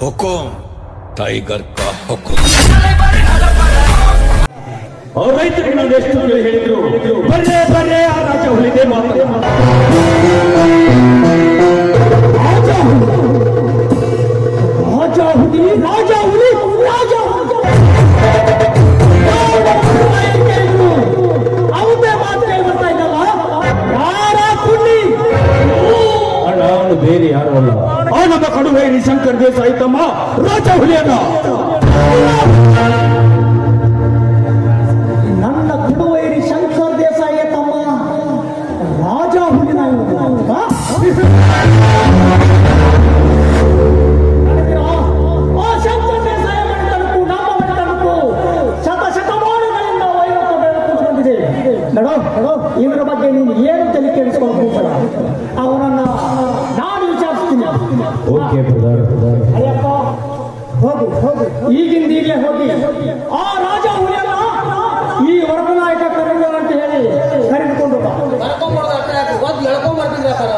हुकुम tiger का हुकुम ಅವ್ರ ರೈತರಿಗೆ ನಾವು ಎಷ್ಟು ಕೇಳಿ ಹೇಳಿದ್ರು ಬರ್ರೇ ಬರ್ರೇ ಆ ರಾಜ ಹುಲಿದೆ ಮಾತ್ರ ರಾಜ ಹುಲಿ ರಾಜ ಹುಲಿ ರಾಜ ಹುಲಿ ರಾಜ ಬೇರೆ ಯಾರು ಅಲ್ಲ ಆ ನಮ್ಮ ಕಡುವೆ ನಿಶಂಕರ್ ದೇಸಾಯಿ ತಮ್ಮ ರಾಜ ಹುಲಿಯನ ನನ್ನ ತಮ್ಮ ರಾಜ ಹುಲಿನ ಇವನು. ಹಾ? ನಡೆದಿರಾ? ಆ ಶಂಕರ್ ದೇಸಾಯಿ ಮನೆತನಕ್ಕೂ ನಮ್ಮ ಮನೆತನಕ್ಕೂ ಶತ ಶತಮಾನಗಳಿಂದ ವೈರತ್ವ ಬೆಳೆದುಕೊಂಡು ಬಂದಿದೆ ನಡೋ ನಡೋ, ಇವರ ಬಗ್ಗೆ ನೀನು ಏನು ಓಕೆ ಬ್ರದರ್ ಅಯ್ಯಪ್ಪ ಹೋಗು ಹೋಗು ಈಗಿಂದ ಈಗಲೇ ಹೋಗಿ. ಆ ರಾಜ ಹುಲಿಯನ್ನ ಈ ನಾಯಕ ಕರೆಯುವ ಅಂತ ಹೇಳಿ ಕರೆದುಕೊಂಡು ಬಾ. ಕರ್ಕೊಂಡ್ಬರ್ದು ಅಷ್ಟೇ ಯಾಕೆ? ಒದ್ದು ಎಳ್ಕೊಂಡ್ಬರ್ತಿದ್ರೆ ಸರ್